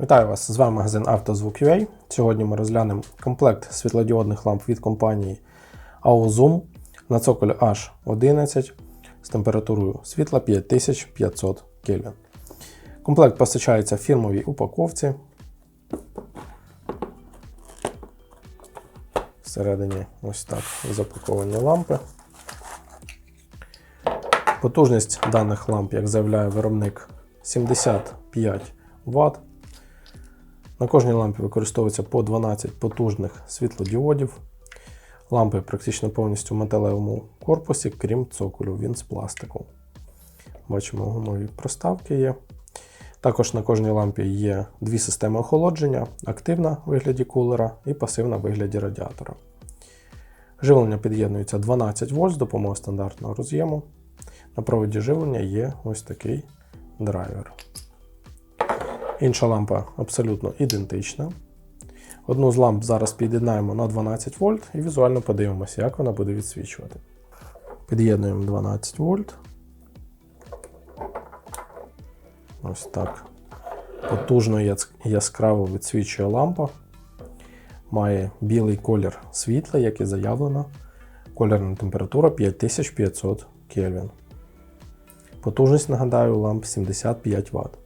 Вітаю вас! З вами магазин «Автозвук.UA». Сьогодні ми розглянемо комплект світлодіодних ламп від компанії AOZOOM на цоколі H11 з температурою світла 5500 Кельвін. Комплект постачається в фірмовій упаковці. Всередині ось так запаковані лампи. Потужність даних ламп, як заявляє виробник, 75 Вт. На кожній лампі використовується по 12 потужних світлодіодів. Лампи практично повністю в металевому корпусі, крім цоколю, він з пластику. Бачимо, гумові проставки є. Також на кожній лампі є дві системи охолодження: активна в вигляді кулера і пасивна в вигляді радіатора. Живлення під'єднується 12 вольт з допомогою стандартного роз'єму. На проводі живлення є ось такий драйвер. Інша лампа абсолютно ідентична. Одну з ламп зараз під'єднаємо на 12 вольт і візуально подивимося, як вона буде відсвічувати. Під'єднуємо 12 вольт. Ось так. Потужно яскраво відсвічує лампа. Має білий колір світла, як і заявлено. Кольорна температура 5500 Кельвін. Потужність, нагадаю, ламп 75 Вт.